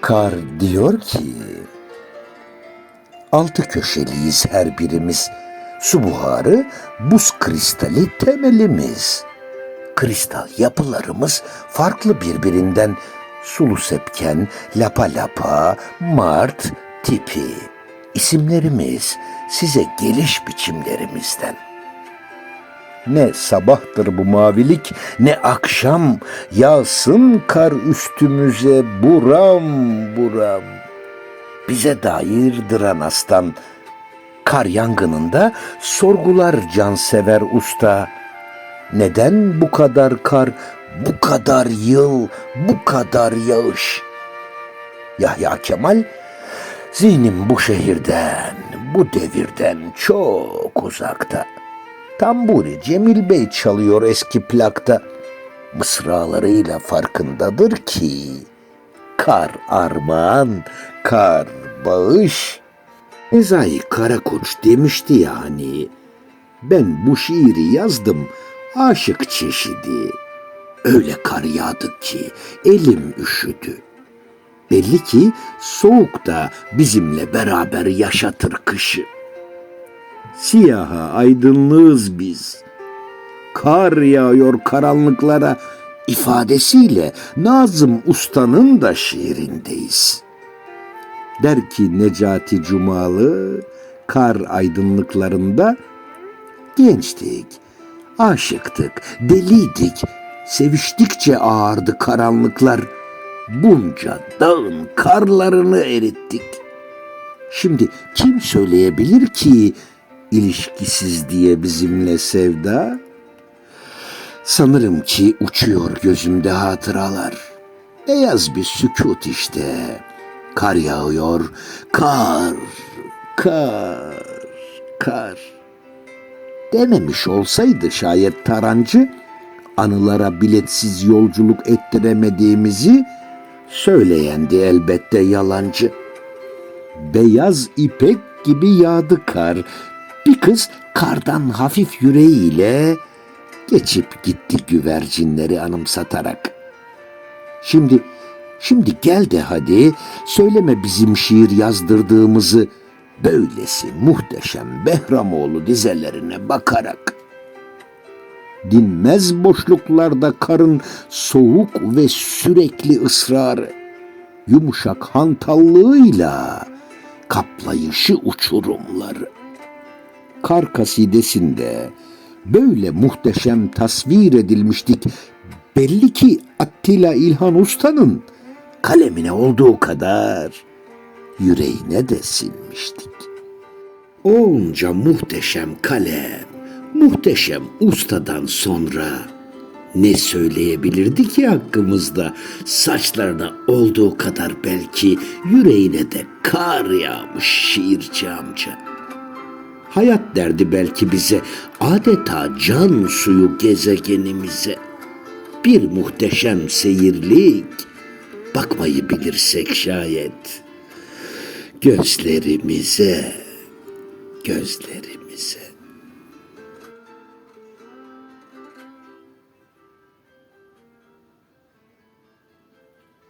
Kar diyor ki, altı köşeliyiz her birimiz. Su buharı, buz kristali temelimiz. Kristal yapılarımız farklı birbirinden. Sulu sepken, lapa lapa, mart, tipi. İsimlerimiz size geliş biçimlerimizden. Ne sabahtır bu mavilik, ne akşam yağsın kar üstümüze buram buram. Bize dair astan, kar yangınında sorgular cansever usta. Neden bu kadar kar, bu kadar yıl, bu kadar yağış? Yahya Kemal, zihnim bu şehirden, bu devirden çok uzakta. Tamburi Cemil Bey çalıyor eski plakta. Mısralarıyla farkındadır ki kar armağan, kar bağış. Ezai Karakoç demişti yani. Ben bu şiiri yazdım aşık çeşidi. Öyle kar yağdı ki elim üşüdü. Belli ki soğuk da bizimle beraber yaşatır kışı. Siyaha aydınlığız biz. Kar yağıyor karanlıklara ifadesiyle Nazım Usta'nın da şiirindeyiz. Der ki Necati Cumalı, kar aydınlıklarında gençtik, aşıktık, deliydik, seviştikçe ağardı karanlıklar. Bunca dağın karlarını erittik. Şimdi kim söyleyebilir ki ilişkisiz diye bizimle sevda? Sanırım ki uçuyor gözümde hatıralar. Beyaz bir sükut işte. Kar yağıyor, kar, kar, kar. Dememiş olsaydı şayet tarancı, anılara biletsiz yolculuk ettiremediğimizi söyleyendi elbette yalancı. Beyaz ipek gibi yağdı kar. Kız kardan hafif yüreğiyle geçip gitti güvercinleri anımsatarak. Şimdi, şimdi gel de hadi söyleme bizim şiir yazdırdığımızı böylesi muhteşem Behramoğlu dizelerine bakarak. Dinmez boşluklarda karın soğuk ve sürekli ısrarı, yumuşak hantallığıyla kaplayışı uçurumları. Kar kasidesinde böyle muhteşem tasvir edilmiştik. Belli ki Attila İlhan Usta'nın kalemine olduğu kadar yüreğine de sinmiştik. Onca muhteşem kalem, muhteşem ustadan sonra ne söyleyebilirdi ki hakkımızda saçlarına olduğu kadar belki yüreğine de kar yağmış şiirci amca. Hayat derdi belki bize adeta can suyu gezegenimize. Bir muhteşem seyirlik bakmayı bilirsek şayet gözlerimize gözlerimize